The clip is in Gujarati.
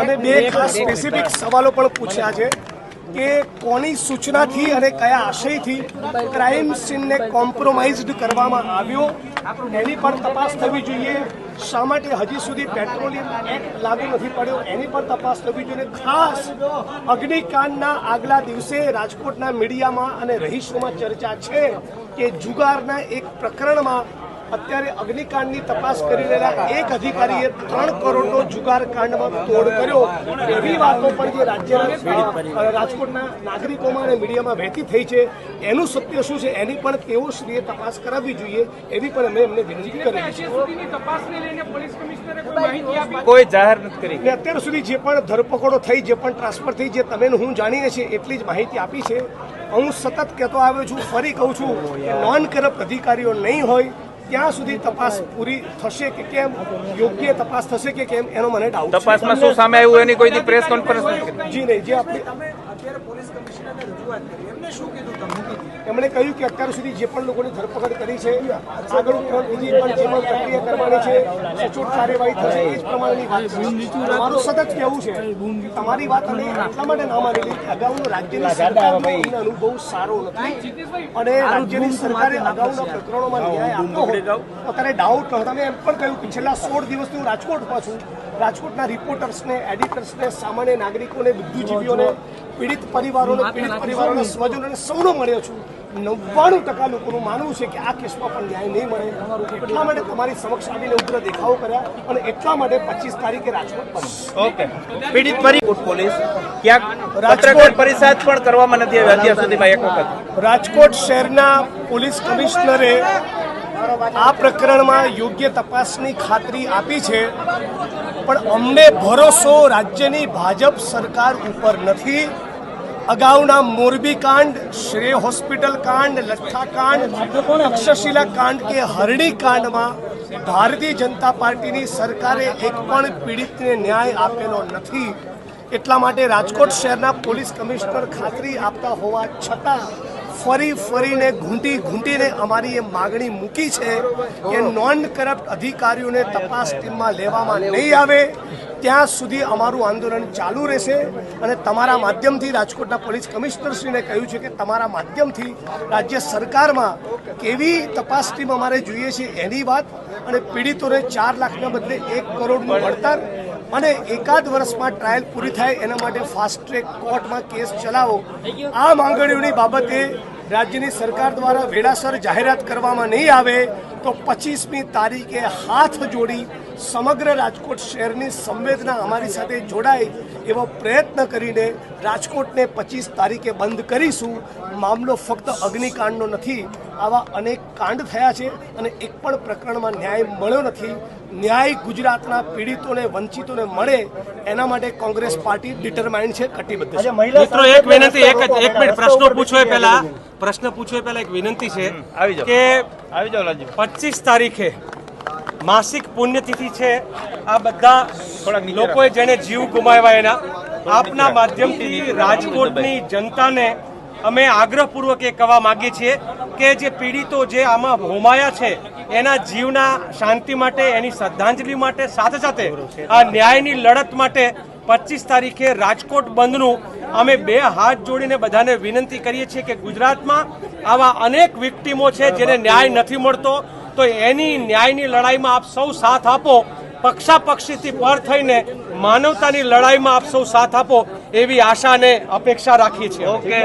અને બે ખાસ સ્પેસિફિક સવાલો પણ પૂછ્યા છે કે કોની સૂચનાથી અને કયા આશયથી ક્રાઇમ સીનને કોમ્પ્રોમાઇઝડ કરવામાં આવ્યો? એની પણ તપાસ થવી જોઈએ. શા માટે હજી સુધી પેટ્રોલિયમ એક્ટ લાગુ નથી પડ્યો? એની પણ તપાસ થવી જોઈએ. ખાસ અગ્નિકાંડના આગલા દિવસે રાજકોટના મીડિયામાં અને રહીશોમાં ચર્ચા છે કે જુગારના એક પ્રકરણમાં અત્યારે અગ્નિકાંડની તપાસ કરી રહેલા એક અધિકારીએ ત્રણ કરોડનો જુગાર કાંડમાં તોડ કર્યો. એવી વાતો પણ જે રાજ્યના રાજકોટના નાગરિકોમાં અને મીડિયામાં વહેતી થઈ છે. એનું સત્ય શું છે? એની પણ તેઓ શ્રીએ તપાસ કરાવવી જોઈએ. એવી પણ અમે એમને વિનંતી કરી છે. સુધીની તપાસને લઈને પોલીસ કમિશનરે કોઈ માહિતી આપી? કોઈ જાહેર નથી કરી. અત્યાર સુધી જે પણ ધરપકડો થઈ જે પણ ટ્રાન્સફર થઈ જે તમે હું જાણીએ છીએ એટલી જ માહિતી આપી છે. હું સતત કહેતો આવ્યો છું ફરી કહું છું કે નોન કરપ્ટ અધિકારીઓ નહીં હોય ત્યાં સુધી તપાસ પૂરી થશે કે કેમ યોગ્ય તપાસ થશે કે કેમ એનો મને ડાઉટ તપાસમાં શું સામે આવ્યું એની કોઈ પ્રેસ કોન્ફરન્સ જી નહીં જે આપણે અત્યારે પોલીસ કમિશનરને રજૂઆત કરી. એમને શું કીધું તમે? એમણે કહ્યું કે અત્યાર સુધી જે પણ લોકોની ધરપકડ કરી છે આગળ ઉપરાંત બીજી પણ જે પણ પ્રક્રિયા કરવાની છે સચોટ કાર્યવાહી થશે એ જ પ્રમાણેની વાત છે. મારું સતત કહેવું છે કે તમારી વાત અમે એટલા માટે ના માની કે અગાઉનો રાજ્યની સરકારનો અનુભવ સારો નથી. અને રાજ્યની સરકારે અગાઉના પ્રકરણોમાં ન્યાય આપતો હોય અત્યારે ડાઉટ ન તમે એમ પણ કહ્યું કે છેલ્લા સોળ દિવસથી હું રાજકોટમાં છું. રાજકોટના રિપોર્ટર્સને એડિટર્સને સામાન્ય નાગરિકોને બુદ્ધિજીવીઓને પીડિત પરિવારોને પીડિત પરિવારોના સ્વજનોને સૌનો મળ્યો છું. નવ્વાણું ટકા લોકોનું માનવું છે કે આ કેસમાં પણ ન્યાય નહીં મળે. એટલા માટે તમારી સમક્ષ આવીને ઉગ્ર દેખાવો કર્યા અને એટલા માટે પચીસ તારીખે રાજકોટ ઓકે. પીડિત પરિકોટ પોલીસ ક્યાંક રાજકોટ- પરિષદ પણ કરવામાં નથી આવી. અત્યાર સુધીમાં એક વખત. રાજકોટ શહેરના પોલીસ કમિશનરે આ પ્રકરણમાં યોગ્ય તપાસની ખાતરી આપી છે. પણ અમને ભરોસો રાજ્યની ભાજપ સરકાર ઉપર નથી. અગાઉના મોરબી કાંડ, શ્રેય હોસ્પિટલ કાંડ લઠ્ઠા કાંડ તક્ષશિલા કાંડ કે હરણી કાંડમાં ભારતીય જનતા પાર્ટીની સરકારે એક પણ પીડિતને ન્યાય આપેલો નથી. એટલા માટે રાજકોટ શહેરના પોલીસ કમિશનર ખાતરી આપતા હોવા છતાં ફરી ફરીને ઘૂંટી ઘૂંટીને અમારી એ માગણી મૂકી છે કે નોન કરપ્ટ અધિકારીઓને તપાસ ટીમમાં લેવામાં નહીં આવે. ત્યાં સુધી અમારું આંદોલન ચાલુ રહેશે અને તમારા માધ્યમથી રાજકોટના પોલીસ કમિશનરશ્રીને કહ્યું છે કે તમારા માધ્યમથી રાજ્ય સરકારમાં કેવી તપાસ ટીમ અમારે જોઈએ છે એની વાત અને પીડિતોને ચાર લાખના બદલે એક કરોડનું વળતર અને એકાદ વર્ષમાં ટ્રાયલ પૂરી થાય એના માટે ફાસ્ટ ટ્રેક કોર્ટમાં કેસ ચલાવો. આ માંગણીઓની બાબતે રાજ્યની સરકાર દ્વારા વેળાસર જાહેરાત કરવામાં નહીં આવે તો પચીસમી તારીખે હાથ જોડી સમગ્ર રાજકોટ શહેરની સંવેદના અમારી સાથે જોડાય એવો પ્રયત્ન કરીને રાજકોટને પચીસ તારીખે બંધ કરીશું. મામલો ફક્ત અગ્નિકાંડનો નથી આવા અનેક કાંડ થયા છે અને એક પણ પ્રકરણમાં ન્યાય મળ્યો નથી. ન્યાય ગુજરાતના પીડિતોને વંચિતોને મળે એના માટે કોંગ્રેસ પાર્ટી ડિટરમાઇન્ડ છે કટિબદ્ધ છે. મિત્રો એક વિનંતી એક જ- એક મિનિટ પ્રશ્નો પૂછો એ પહેલા. પ્રશ્ન પૂછો એ પહેલા એક વિનંતી છે. કે આવી લાલજી. પચીસ તારીખે માસિક પુણ્યતિથિ છે. આ બધા લોકોએ જેને જીવ ગુમાવ્યા એના આપના માધ્યમથી રાજકોટની જનતાને અમે આગ્રહપૂર્વક એ કહેવા માગીએ છીએ કે જે પીડિતો જે આમાં હોમાયા છે એના જીવના શાંતિ માટે એની શ્રદ્ધાંજલિ માટે સાથે સાથે આ ન્યાયની લડત માટે પચીસ તારીખે રાજકોટ બંધનું અમે બે હાથ જોડીને બધાને વિનંતી કરીએ છીએ કે ગુજરાતમાં આવા અનેક વિક્ટીમો છે જેને ન્યાય નથી મળતો. તો એની ન્યાયની લડાઈમાં આપ સૌ સાથ આપો. પક્ષાપક્ષીથી પર થઈને માનવતાની લડાઈમાં આપ સૌ સાથ આપો એવી આશા અને અપેક્ષા રાખીએ છીએ. ઓકે